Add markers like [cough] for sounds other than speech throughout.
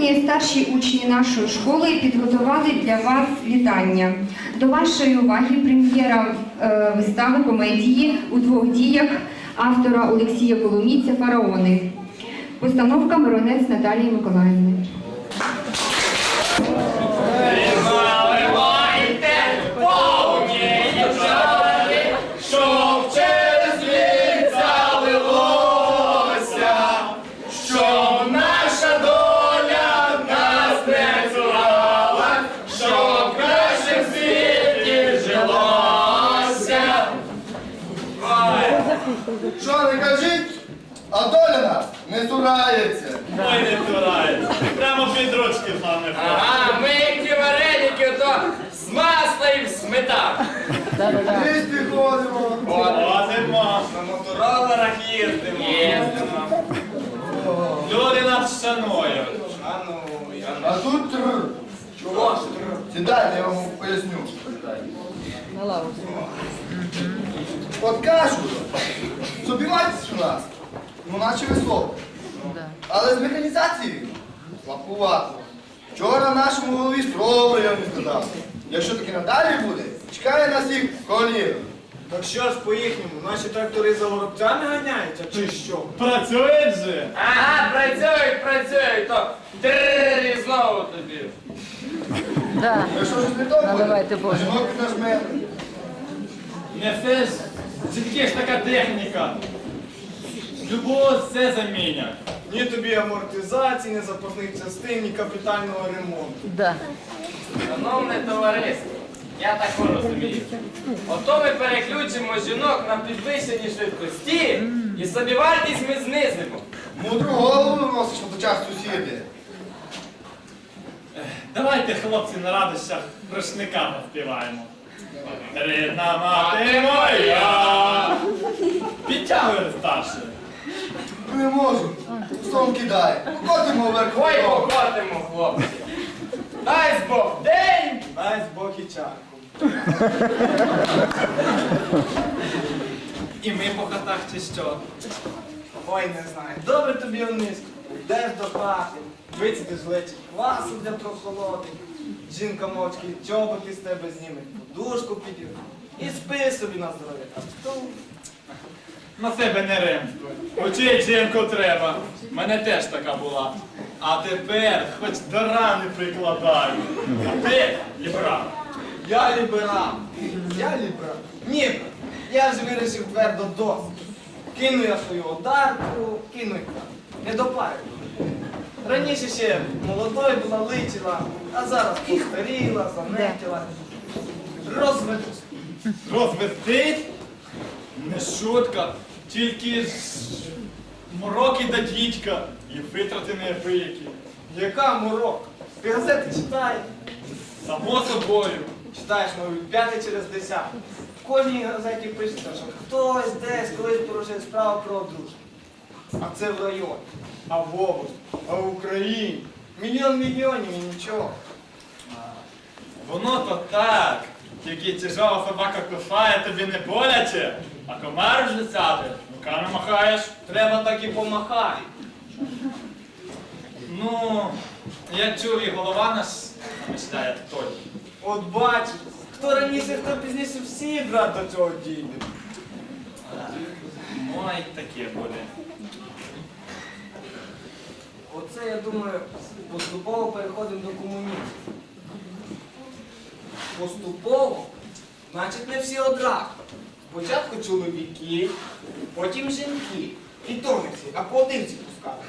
Сьогодні старші учні нашої школи підготували для вас вітання. До вашої уваги прем'єра е, вистави комедії у двох діях автора Олексія Коломійця Фараони. Постановка Миронець Наталії Миколаївни. Що не кажіть, а доля нас не цурається. Ой, не цурається. Прямо під ручки з ходить. Ага, ми як ті вареники, то з масла і в сметану. Їсти ходимо. Ходимо. На моторолерах їздимо. Їздимо. Люди нас шанують. Шануй, А тут тр. Чого ж? Сідайте, я вам поясню. От кажуть, собіватись у нас, ну наче високо. Але з механізацією слабкувато. Вчора нашому голові строго я не сказав. Якщо таки надалі буде, чекає нас їх колір. Так що ж по-їхньому, наші трактори за воробцями ганяються, чи що? Працюють же. Ага, працюють, працюють, то трррр і знову тобі. Да. Якщо ж не то буде, Боже. жінок. Не все ж жінки ж така техніка. Любов все замінять. Ні тобі амортизації, ні запасних частин, ні капітального ремонту. Да. Шановне товариство, я так розумію. Ото ми переключимо жінок на підвищені швидкості і собівартість ми знизимо. Мудру голову виносиш на почах сусіди. Давайте, хлопці, на радощах рушника поспіваємо. Рідна мати моя. Підтягує старше. Не можу. Сон кидай. Котимо вверх. Ой, покотимо, хлопці. Дай Бог день! Дай з боки чарку. І ми по хатах чи що? Ой, не знаю. Добре тобі онизько. Йдеш до хати, вицідиш лечі квасу для прохолоди. Жінка мовчки чоботи з тебе зніме, подушку піде. І спи собі на здоров'я. На себе не ремствуй. Учить жінку треба. Мене теж така була. А тепер хоч до рани прикладаю. А ти лібрал. Я ліберал. Я ліберал. Ні. Я вже вирішив твердо досить. Кину я свою одарку, кину так. Не допарю. Раніше ще молодою була личила, а зараз постаріла, занетіла. Розведусь. Розвести? Не шутка. Тільки ж мороки да дідька і витрати неабиякі. Яка морок? Ти газети читай. Само собою. Читаєш, мабуть, п'ятий через десятий. В кожній газеті пишеться, що хтось десь колись порушив справу про одруження. А це в районі, а в області, а в Україні. Мільйон мільйонів і нічого. Воно то так. Тільки тяжова собака кусає, тобі не боляче, а комар вже сяде, руками махаєш. Треба так і помахати. Ну, я чув, і голова наш намишляє той. От бачиш, хто раніше, хто пізніше, всі брат до цього дійдуть. Ой, таке буде. Оце, я думаю, поступово переходимо до комунізму. Поступово, значить не всі одразу. Спочатку чоловіки, потім жінки. І а поодинці пускали.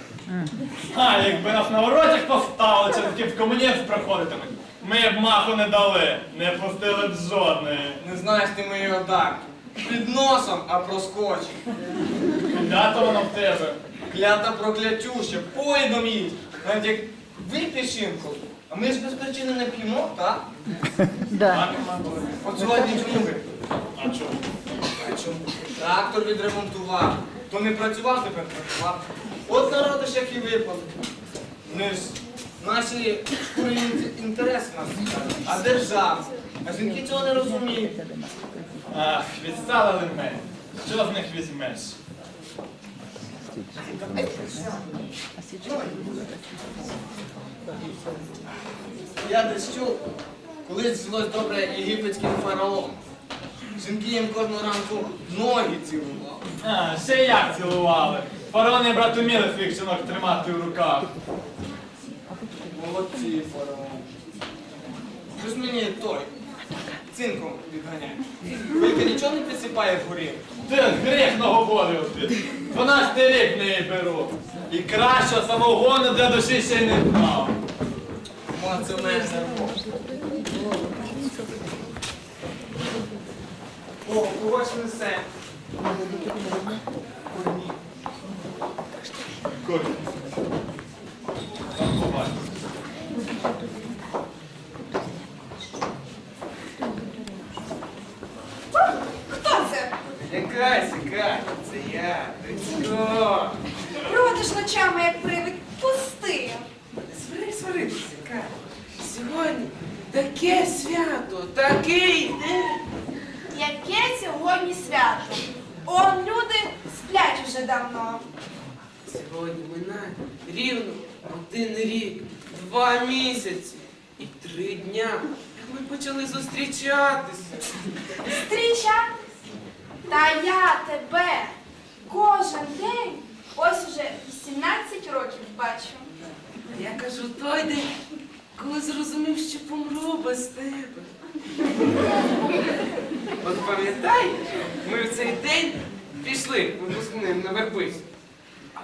А, якби нас на воротях поставили, чи таки в комунізм проходитиме, ми б маху не дали, не пустили б жодної. Не знаєш ти мої одарки. Під носом, а проскочив. Куди то воно в тебе? Клята проклятюща, поїдом їсть. Навіть як вип'єш інколи. А ми ж без причини не п'ємо, так? Да. От сьогодні чому ви? А чому? Чому? Трактор відремонтував. То не працював, тепер працював. От народиш, як і випали. Не ж наші шкурні інтереси нас цікавлять, а держава. А жінки цього не розуміють. Ах, відстали ми. Що з них візьмеш? Я десь чув, колись жилось добре єгипетським фараоном. Жінки їм кожного ранку ноги цілували. А, ще як цілували. Фараони брат уміли своїх жінок тримати в руках. Молодці фараон. Щось мені той цинком відганяє. Тільки нічого не присипає в горі. Ти гріх наговорив ти. 12 рік не беру. І кращого самогону для душі ще й не брав. Ма, це мене нервово. О, когось несе. Курні. Курі. Там побачиш. Хто це? Якась, якась, це я. Грицько. Бродиш ночами, як привид. Пусти. Свари, сваритися, Катя. Сьогодні таке свято, такий день. Яке сьогодні свято? Он люди сплять уже давно. Сьогодні минає рівно один рік, два місяці і три дня. Як ми почали зустрічатися. Зустріча? Та я тебе кожен день, ось уже 18 років бачу. А я кажу той день, коли зрозумів, що помру без тебе. От пам'ятаєш, ми в цей день пішли випускним на вербицю.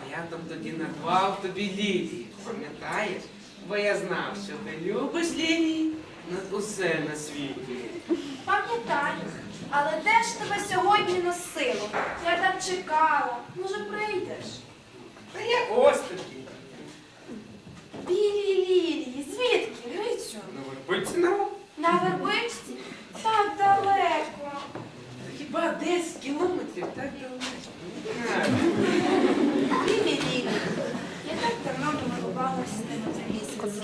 А я там тоді надбав тобі лілії. Пам'ятаєш? Бо я знав, що ти любиш лілії над усе на світі. Пам'ятаю, але де ж тебе сьогодні носило? Я так чекала. Може, прийдеш? Та я ось тоді. Білі лілії, звідки, Грицю? На вербиці народ. На вербичці? Так далеко. Хіба 10 кілометрів так далеко? Білі лілії. Я так давно не милувалася ними за місяць.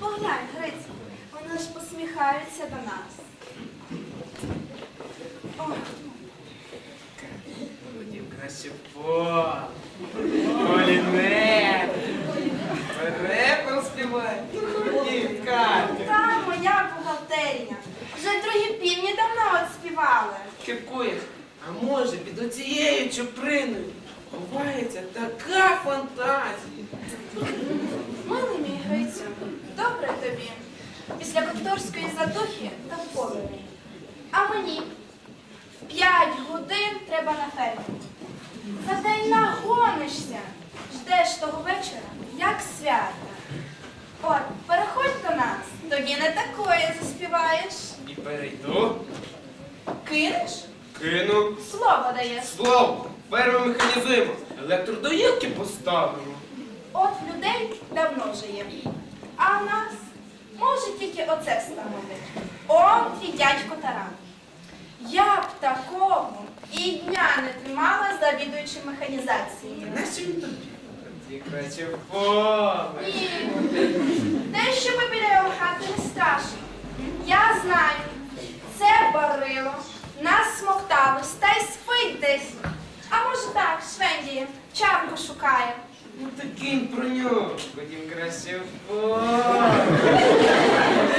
Поглянь, Грицю, вони ж посміхаються до нас. О, Хотів краще по. Поліне. Репом співай. Ну ходіть, Катя. та моя бухгалтерія. Вже другі півні давно от співали. А може під оцією чуприною ховається така фантазія. Милий мій Грицю, добре тобі. Після кокторської задухи та в. А мені в п'ять годин треба на фермі. За день нагонишся. Ждеш того вечора, як свята. От, переходь до нас, тоді не такое заспіваєш. І перейду, Кинеш? кину. Слово даєш. Слово, ферму механізуємо, електродоїлки поставимо. От людей давно вже є. А в нас може тільки оце встановити. Он твій дядько Таран. Я б такого і дня не тримала завідуючим механізацією. Нащо він тобі? Ти краще по. Ні, те, що ви біля його хати не страшно. Я знаю, це барило, нас смокталось та й спить десь. А може так, швендіє, чапку шукає. Ну так кинь про нього. Ходім краще.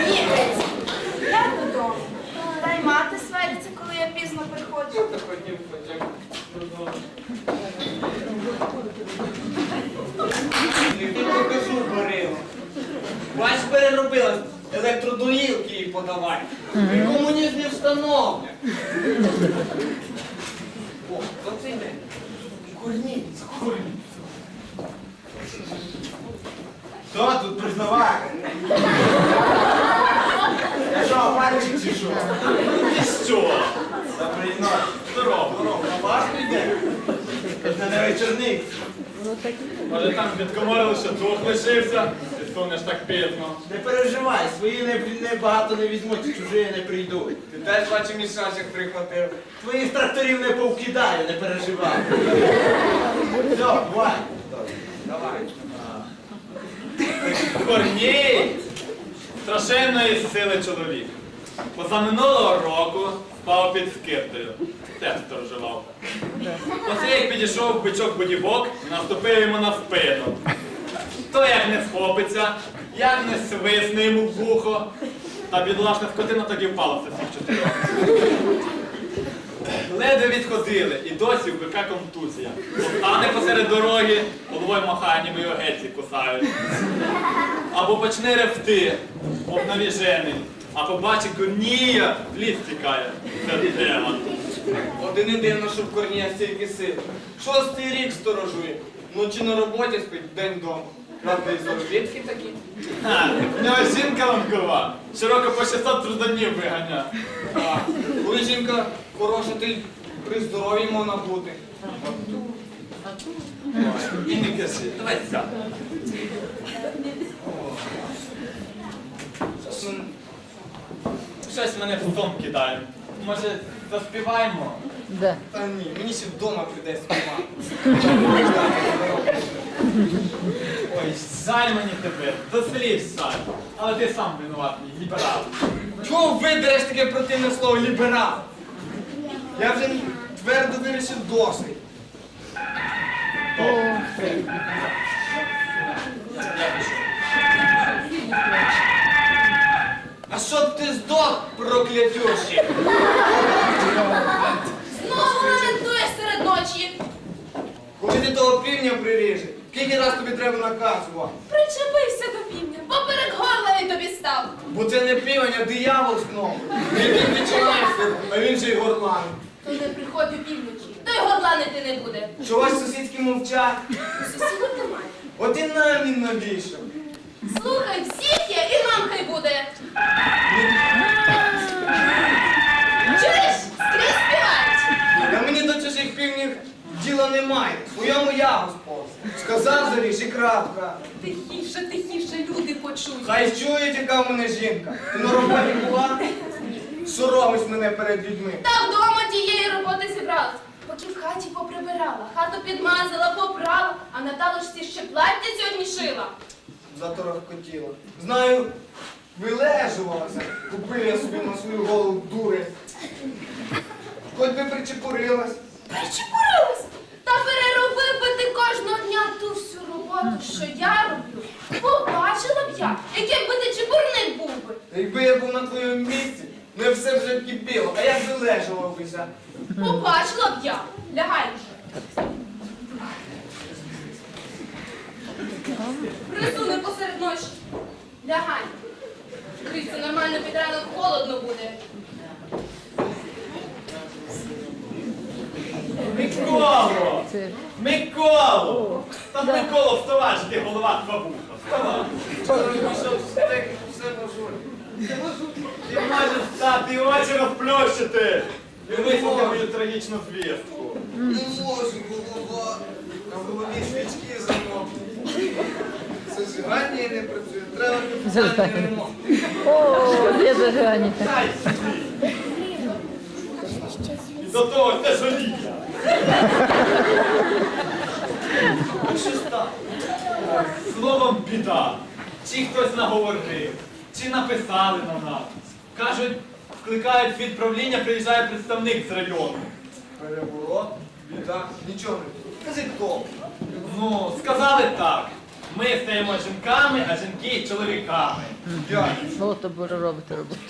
Ні, Гриць, я додому. Та й мати свариться, коли я пізно приходжу. Та ходім, ходім. додому. Не покажу Борило. Бач, переробила електродоїлки їй подавай. І комунізм не встановлять. О, оцей день. Курні, курні. Хто тут признаває? Я що, мальчик чи що? І що? Доброї ночі. Здорово. Здорово, на ваш йде? На не вечорник. Може там підкоморили, що дух лишився, ти сунеш так пізно. Не переживай, свої не, не багато не візьмуть, чужі не прийдуть. Ти теж бачу мішачок прихватив. Твоїх тракторів не повкидаю, не переживай. Все, бувай. Давай. Корній! Страшенної сили чоловік. Позаминулого року спав під скиртою. Теж сторожував. Оце як підійшов бичок будівок і наступив йому на спину. То як не схопиться, Як не свисне йому в вухо, та бідолашна скотина тоді впала з цих чотирьох. Ледве відходили, і досі в бика контузія. Стане посеред дороги, головою махає, ніби його гельці кусають. Або почне ревти, обнавіжений, а побачить корнія, в ліс тікає. Це демон. Один і дивно, що в корнія стільки сил. Шостий рік сторожує. Вночі на роботі спить, день вдома. Правда, і заробітки такі. А, в нього жінка ланкова, широко по 600 трудоднів виганяє. А, коли жінка й при здоров'ї можна бути. І не кажи, давай. Щось мене в сон кидає. Може, заспіваємо? Да. Та ні, мені ще вдома прийде співати. [laughs] Жаль мені тебе, дослів жаль. Але ти сам винуватий, ліберал. Чого видереш таке противне слово ліберал? Я вже твердо вирішив досить. А щоб ти здох, проклятющий! Знову лементуєш серед ночі. Коли ти того півня приріжеш, скільки раз тобі треба наказувати? Причепився до півня, поперек горла він тобі став. Бо це не півень, а диявол з кном. Який відчинається, а він же й горлан. То не приходь у півночі, то й горланити не буде. Чогось сусідські мовчать. У сусідів немає. От і нам він навішав. Слухай, всіх є, і нам хай буде. Чуєш? Скрізь співають. Та мені до чужих півнів діла немає. Своєму я господь. Сказав заріж і крапка. Тихіше, тихіше, люди почують. Хай чують, яка в мене жінка. Ти на роботі була? Соромиш мене перед людьми. Та вдома тієї роботи зібралась. Поки в хаті поприбирала, хату підмазала, попрала, а Наталочці ще плаття сьогодні шила. Заторохкотіла. Знаю, вилежувалася. Купив я собі на свою голову дури. Хоч би причепурилась. Причепурилась. Та переробив би ти кожного дня ту всю роботу, що я роблю. Побачила б я, яким би ти чепурник був би. Якби я був на твоєму місці, не все вже кипіло, а я б вилежував бися. Побачила б я. Лягай вже. Присуни посеред ночі. Лягай. Крицю нормально під ранок холодно буде. Миколо! Миколо! Та Миколо, вставай, ж ти голова бабуха. Вставай. Пішов все, все можу. Ти можеш встати і очі розплющити. Дивися на мою трагічну звістку. Не можу, голова. На голові свічки замовкли. Зажигання не працює. Треба капітальний ремонт. О, де зажигання? Дай. І до того це жалія. Ну що стало? Словом біда. Чи хтось наговорив, чи написали на нас. Кажуть, вкликають відправління, приїжджає представник з району. Переворот, біда, нічого не було. Кажи хто? Ну, сказали так. Ми стаємо жінками, а жінки чоловіками. Я. Ну, то буде робити роботу.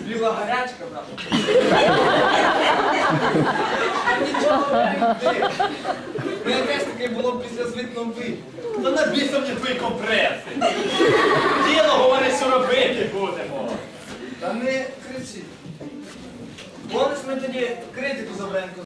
Біла гарячка, брат. [laughs] Нічого не йде. Мене теж таке було після звітного вийду. Та на біса мені твої компреси. Діло говорить, що робити будемо. Та не кричи. Бонус ми тоді критику Забренко